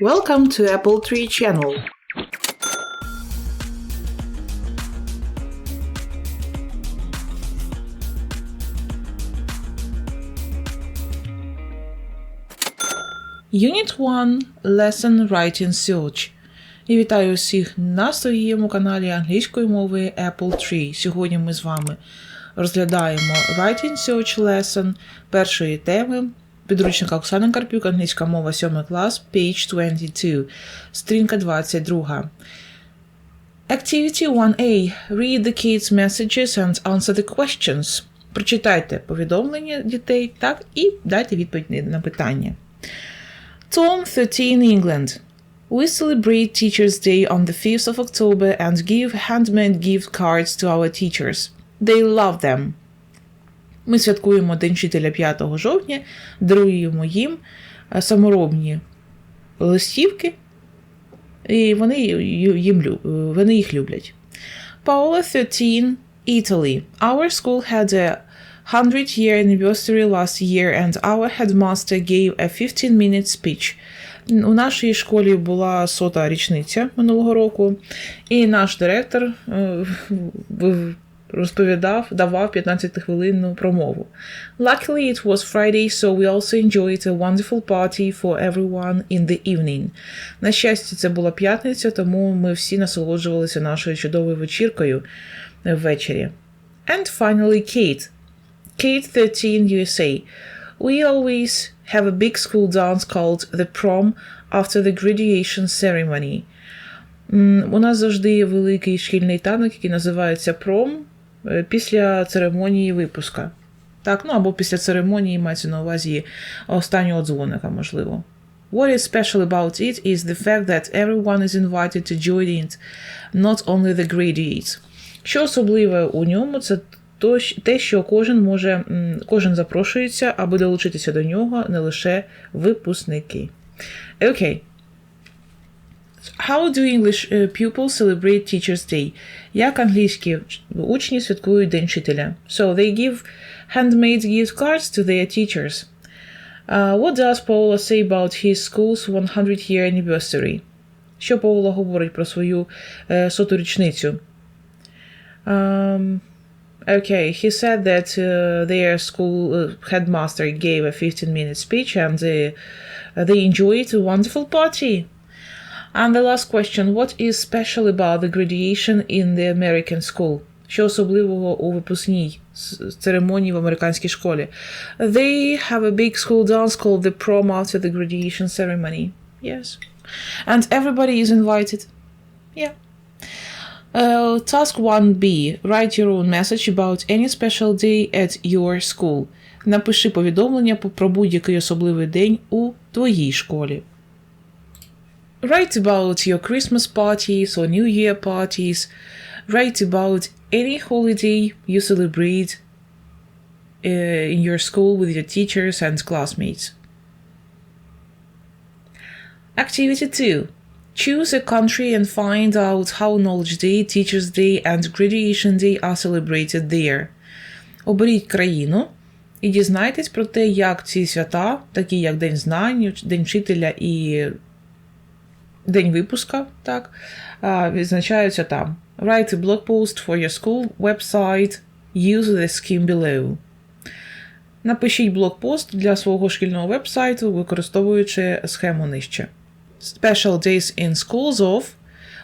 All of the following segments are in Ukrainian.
Welcome to Apple Tree Channel. Unit 1 Lesson Writing Search. І вітаю всіх на своєму каналі англійської мови Apple Tree. Сьогодні ми з вами розглядаємо Writing Search Lesson першої теми підручника Оксани Карпюк, англійська мова 7 клас, page 22, стрінка 22. Activity 1A. Read the kids' messages and answer the questions. Прочитайте повідомлення дітей, так, і дайте відповідь на питання. Tom 13 England. We celebrate Teachers' Day on the 5th of October and give handmade gift cards to our teachers. They love them. Ми святкуємо День вчителя 5 жовтня, даруємо їм е, саморобні листівки, і вони, е, вони їх люблять. Paola 13, Italy. Our school had a 100 year anniversary last year, and our headmaster gave a 15 minute speech. У нашій школі була сота річниця минулого року, і наш директор е, розповідав, давав 15-хвилинну промову. Luckily, it was Friday, so we also enjoyed a wonderful party for everyone in the evening. На щастя, це була п'ятниця, тому ми всі насолоджувалися нашою чудовою вечіркою ввечері. And finally, Kate. Kate 13 USA. We always have a big school dance called the prom after the graduation ceremony. У нас завжди є великий шкільний танок, який називається пром е, після церемонії випуска. Так, ну або після церемонії мається на увазі останнього дзвоника, можливо. What is special about it is the fact that everyone is invited to join it, not only the graduates. Що особливе у ньому, це те, що кожен може, кожен запрошується, аби долучитися до нього, не лише випускники. Окей. How do English uh, pupils celebrate Teacher's Day? Як англійські учні святкують День вчителя? So they give handmade gift cards to their teachers. Uh, what does Paula say about his school's 100-year anniversary? Що Паула говорить про свою е, соту річницю? Um, okay, he said that uh, their school uh, headmaster gave a 15-minute speech and they, uh, they enjoyed a wonderful party. And the last question: What is special about the graduation in the American school? Що особливого у випускній с- церемонії в американській школі? They have a big school dance called the prom after the graduation ceremony. Yes. And everybody is invited. Yeah. Uh, task 1b. Write your own message about any special day at your school. Напиши повідомлення по- про будь-який особливий день у твоїй школі. Write about your Christmas parties or New Year parties. Write about any holiday you celebrate uh, in your school with your teachers and classmates. Activity 2. Choose a country and find out how Knowledge Day, Teachers Day, and Graduation Day are celebrated there. Оберіть країну і дізнайтесь про те, як ці свята, такі як День знань, День вчителя і День випуска, так, відзначаються там. Write a blog post for your school website. Use the scheme below. Напишіть блокпост для свого шкільного вебсайту, використовуючи схему нижче. Special days in schools of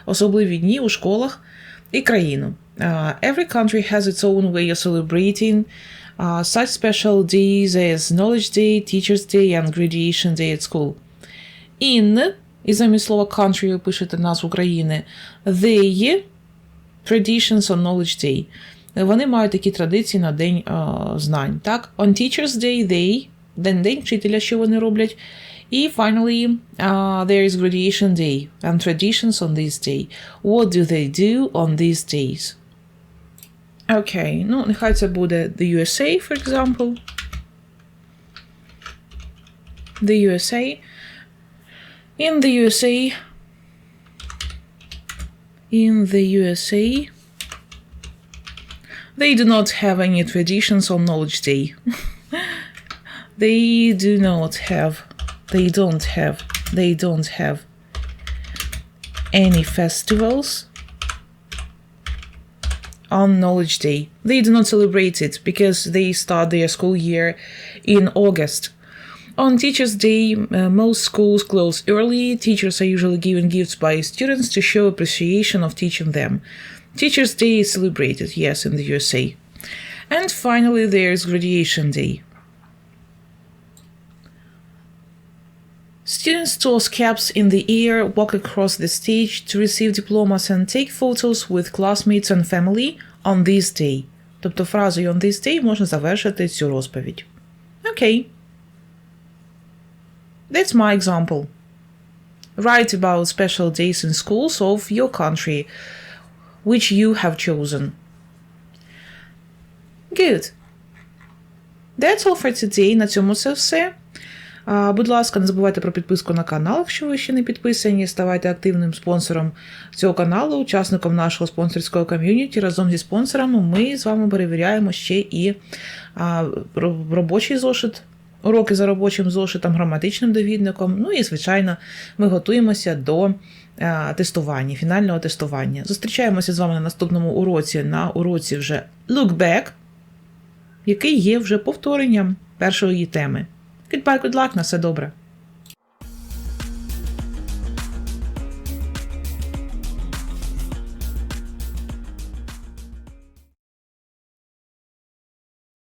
особливі дні у школах і країну. Uh, every country has its own way of celebrating uh, such special days as Knowledge Day, Teachers Day and Graduation Day at school. In, і замість слова country ви пишете назву країни, they traditions on Knowledge Day. Вони мають такі традиції на День е, знань. Так? On Teachers Day, they, день день вчителя, що вони роблять. І finally, uh, there is graduation day and traditions on this day. What do they do on these days? Окей, ну нехай це буде the USA, for example. The USA. In the USA, in the USA, they do not have any traditions on Knowledge Day. they do not have, they don't have they don't have any festivals on Knowledge Day. They do not celebrate it because they start their school year in August. On Teachers' Day, uh, most schools close early. Teachers are usually given gifts by students to show appreciation of teaching them. Teachers' Day is celebrated, yes, in the USA. And finally, there's Graduation Day. Students toss caps in the air, walk across the stage to receive diplomas and take photos with classmates and family on this day. Тобто фразою on this day можна завершити цю розповідь. Окей. That's my example. Write about special days in schools of your country, which you have chosen. Good. That's all for today. На цьому це все. А, Будь ласка, не забувайте про підписку на канал, якщо ви ще не підписані. Ставайте активним спонсором цього каналу, учасником нашого спонсорського ком'юніті. Разом зі спонсорами ми з вами перевіряємо ще і а, робочий зошит, уроки за робочим зошитом, граматичним довідником. Ну і, звичайно, ми готуємося до тестування, фінального тестування. Зустрічаємося з вами на наступному уроці, на уроці вже Look Back, який є вже повторенням першої теми. Goodbye, good luck, на все добре.